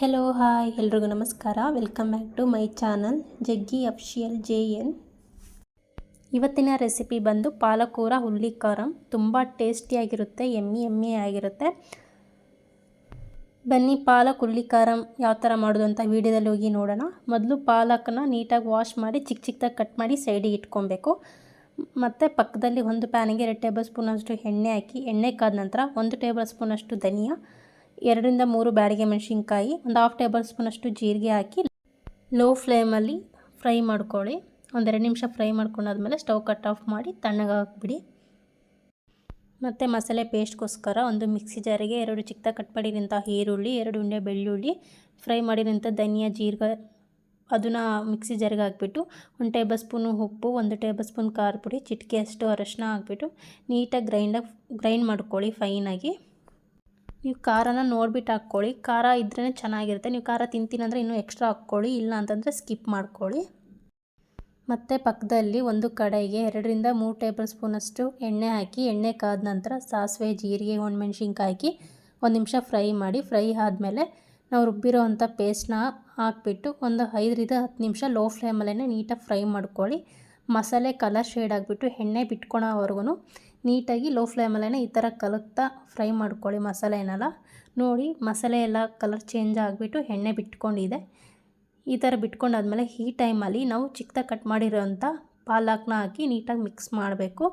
Hello hi ಎಲ್ರಿಗೂ ನಮಸ್ಕಾರ. Welcome back to my channel Jaggi official J N ಇವತ್ತಿನ recipe ಬಂದು ಪಾಲಕೂರ ಹುಳ್ಳಿಕಾರಂ ತುಂಬ ಟೇಸ್ಟಿಯಾಗಿರುತ್ತೆ ಎಮ್ಮಿ ಎಮ್ಮಿ ಆಗಿರುತ್ತೆ. ಬನ್ನಿ, ಪಾಲಕ್ ಹುಳ್ಳಿಕಾರಂ ಯಾವ ಥರ ಮಾಡೋದು ಅಂತ ವೀಡಿಯೋದಲ್ಲಿ ಹೋಗಿ ನೋಡೋಣ. ಮೊದಲು ಪಾಲಕನ್ನ ನೀಟಾಗಿ ವಾಶ್ ಮಾಡಿ ಚಿಕ್ಕ ಚಿಕ್ಕದಾಗಿ ಕಟ್ ಮಾಡಿ ಸೈಡಿಗೆ ಇಟ್ಕೊಬೇಕು. ಮತ್ತು ಪಕ್ಕದಲ್ಲಿ ಒಂದು ಪ್ಯಾನಿಗೆ ಎರಡು ಟೇಬಲ್ ಸ್ಪೂನಷ್ಟು ಎಣ್ಣೆ ಹಾಕಿ, ಎಣ್ಣೆ ಕಾದ ನಂತರ ಒಂದು ಟೇಬಲ್ ಸ್ಪೂನಷ್ಟು ಧನಿಯಾ. ಎರಡರಿಂದ ಮೂರು ಬ್ಯಾಡಿಗೆ ಮೆಣಸಿನ್ಕಾಯಿ, ಒಂದು ಹಾಫ್ ಟೇಬಲ್ ಸ್ಪೂನಷ್ಟು ಜೀರಿಗೆ ಹಾಕಿ ಲೋ ಫ್ಲೇಮಲ್ಲಿ ಫ್ರೈ ಮಾಡ್ಕೊಳ್ಳಿ. ಒಂದೆರಡು ನಿಮಿಷ ಫ್ರೈ ಮಾಡ್ಕೊಂಡಾದ್ಮೇಲೆ ಸ್ಟವ್ ಕಟ್ ಆಫ್ ಮಾಡಿ ತಣ್ಣಗೆ ಹಾಕ್ಬಿಡಿ. ಮತ್ತು ಮಸಾಲೆ ಪೇಸ್ಟ್ಗೋಸ್ಕರ ಒಂದು ಮಿಕ್ಸಿ ಜಾರಿಗೆ ಎರಡು ಚಿಕ್ಕ ಕಟ್ ಮಾಡಿರೋಂಥ ಈರುಳ್ಳಿ, ಎರಡು ಉಂಡೆ ಬೆಳ್ಳುಳ್ಳಿ ಫ್ರೈ ಮಾಡಿರೋಂಥ ಧನಿಯಾ ಜೀರಿಗೆ ಅದನ್ನು ಮಿಕ್ಸಿ ಜಾರಿಗೆ ಹಾಕ್ಬಿಟ್ಟು ಒಂದು ಟೇಬಲ್ ಸ್ಪೂನು ಉಪ್ಪು, ಒಂದು ಟೇಬಲ್ ಸ್ಪೂನ್ ಖಾರ ಪುಡಿ ಚಿಟಿಕೆಯಷ್ಟು ಅರಶಿನ ಹಾಕ್ಬಿಟ್ಟು ನೀಟಾಗಿ ಗ್ರೈಂಡಾಗಿ ಗ್ರೈಂಡ್ ಮಾಡ್ಕೊಳ್ಳಿ ಫೈನಾಗಿ ನೀವು ಖಾರನ ನೋಡ್ಬಿಟ್ಟು ಹಾಕ್ಕೊಳ್ಳಿ. ಖಾರ ಇದ್ರೇ ಚೆನ್ನಾಗಿರುತ್ತೆ. ನೀವು ಖಾರ ತಿಂತೀನಂದರೆ ಇನ್ನೂ ಎಕ್ಸ್ಟ್ರಾ ಹಾಕ್ಕೊಳ್ಳಿ. ಇಲ್ಲ ಅಂತಂದರೆ ಸ್ಕಿಪ್ ಮಾಡ್ಕೊಳ್ಳಿ. ಮತ್ತು ಪಕ್ಕದಲ್ಲಿ ಒಂದು ಕಡೆಗೆ ಎರಡರಿಂದ ಮೂರು ಟೇಬಲ್ ಸ್ಪೂನಷ್ಟು ಎಣ್ಣೆ ಹಾಕಿ, ಎಣ್ಣೆ ಕಾದ ನಂತರ ಸಾಸಿವೆ, ಜೀರಿಗೆ, ಒಣಮೆಣ್ಸಿನ್ಕಾಯಿ ಹಾಕಿ ಒಂದು ನಿಮಿಷ ಫ್ರೈ ಮಾಡಿ, ಫ್ರೈ ಆದಮೇಲೆ ನಾವು ರುಬ್ಬಿರೋ ಅಂಥ ಪೇಸ್ಟ್ನ ಹಾಕ್ಬಿಟ್ಟು ಒಂದು ಐದರಿಂದ ಹತ್ತು ನಿಮಿಷ ಲೋ ಫ್ಲೇಮಲ್ಲೇ ನೀಟಾಗಿ ಫ್ರೈ ಮಾಡ್ಕೊಳ್ಳಿ. ಮಸಾಲೆ ಕಲರ್ ಶೇಡ್ ಆಗಿಬಿಟ್ಟು ಎಣ್ಣೆ ಬಿಟ್ಕೊಳೋವರೆಗೂ ನೀಟಾಗಿ ಲೋ ಫ್ಲೇಮಲ್ಲೇ ಈ ಥರ ಕಲಕ್ತಾ ಫ್ರೈ ಮಾಡ್ಕೊಳ್ಳಿ ಮಸಾಲೆನೆಲ್ಲ. ನೋಡಿ ಮಸಾಲೆ ಎಲ್ಲ ಕಲರ್ ಚೇಂಜ್ ಆಗಿಬಿಟ್ಟು ಎಣ್ಣೆ ಬಿಟ್ಕೊಂಡಿದೆ. ಈ ಥರ ಬಿಟ್ಕೊಂಡಾದ್ಮೇಲೆ ಈ ಟೈಮಲ್ಲಿ ನಾವು ಚಿಕ್ಕದಾಗಿ ಕಟ್ ಮಾಡಿರೋಂಥ ಪಾಲಕ್ನ ಹಾಕಿ ನೀಟಾಗಿ ಮಿಕ್ಸ್ ಮಾಡಬೇಕು.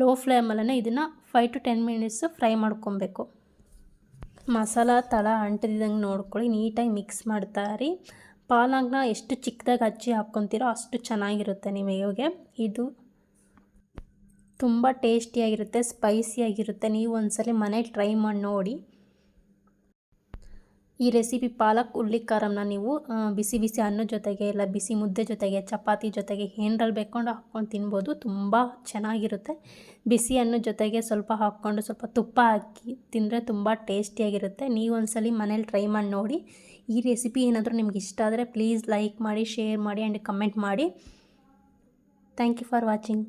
ಲೋ ಫ್ಲೇಮಲ್ಲೇ ಇದನ್ನು five to ten minutes fry ಮಾಡ್ಕೊಬೇಕು. ಮಸಾಲ ತಳ ಅಂಟದಿದ್ದಂಗೆ ನೋಡ್ಕೊಳ್ಳಿ, ನೀಟಾಗಿ ಮಿಕ್ಸ್ ಮಾಡ್ತಾರಿ ಪಾಲಕ್ನ ಎಷ್ಟು ಚಿಕ್ಕದಾಗಿ ಹಚ್ಚಿ ಹಾಕ್ಕೊತೀರೋ ಅಷ್ಟು ಚೆನ್ನಾಗಿರುತ್ತೆ ನಿಮಗೆ ಇದು ತುಂಬ ಟೇಸ್ಟಿಯಾಗಿರುತ್ತೆ, ಸ್ಪೈಸಿಯಾಗಿರುತ್ತೆ. ನೀವು ಒಂದ್ಸಲ ಮನೇಲಿ ಟ್ರೈ ಮಾಡಿ ನೋಡಿ. ಈ ರೆಸಿಪಿ ಪಾಲಕ್ ಉಳ್ಳಿ ಖಾರಮ್ನ ನೀವು ಬಿಸಿ ಬಿಸಿ ಅನ್ನದ ಜೊತೆಗೆ ಇಲ್ಲ, ಬಿಸಿ ಮುದ್ದೆ ಜೊತೆಗೆ, ಚಪಾತಿ ಜೊತೆಗೆ ಏನರಲ್ಲಿ ಬೇಕೊಂಡು ಹಾಕ್ಕೊಂಡು ತಿನ್ಬೋದು. ತುಂಬ ಚೆನ್ನಾಗಿರುತ್ತೆ. ಬಿಸಿ ಅನ್ನದ ಜೊತೆಗೆ ಸ್ವಲ್ಪ ಹಾಕ್ಕೊಂಡು ಸ್ವಲ್ಪ ತುಪ್ಪ ಹಾಕಿ ತಿಂದರೆ ತುಂಬ ಟೇಸ್ಟಿಯಾಗಿರುತ್ತೆ. ನೀವು ಒಂದ್ಸಲಿ ಮನೇಲಿ ಟ್ರೈ ಮಾಡಿ ನೋಡಿ. ಈ ರೆಸಿಪಿ ಏನಾದರೂ ನಿಮ್ಗೆ ಇಷ್ಟ ಆದರೆ ಪ್ಲೀಸ್ ಲೈಕ್ ಮಾಡಿ ಶೇರ್ ಮಾಡಿ ಆ್ಯಂಡ್ ಕಮೆಂಟ್ ಮಾಡಿ. Thank you for watching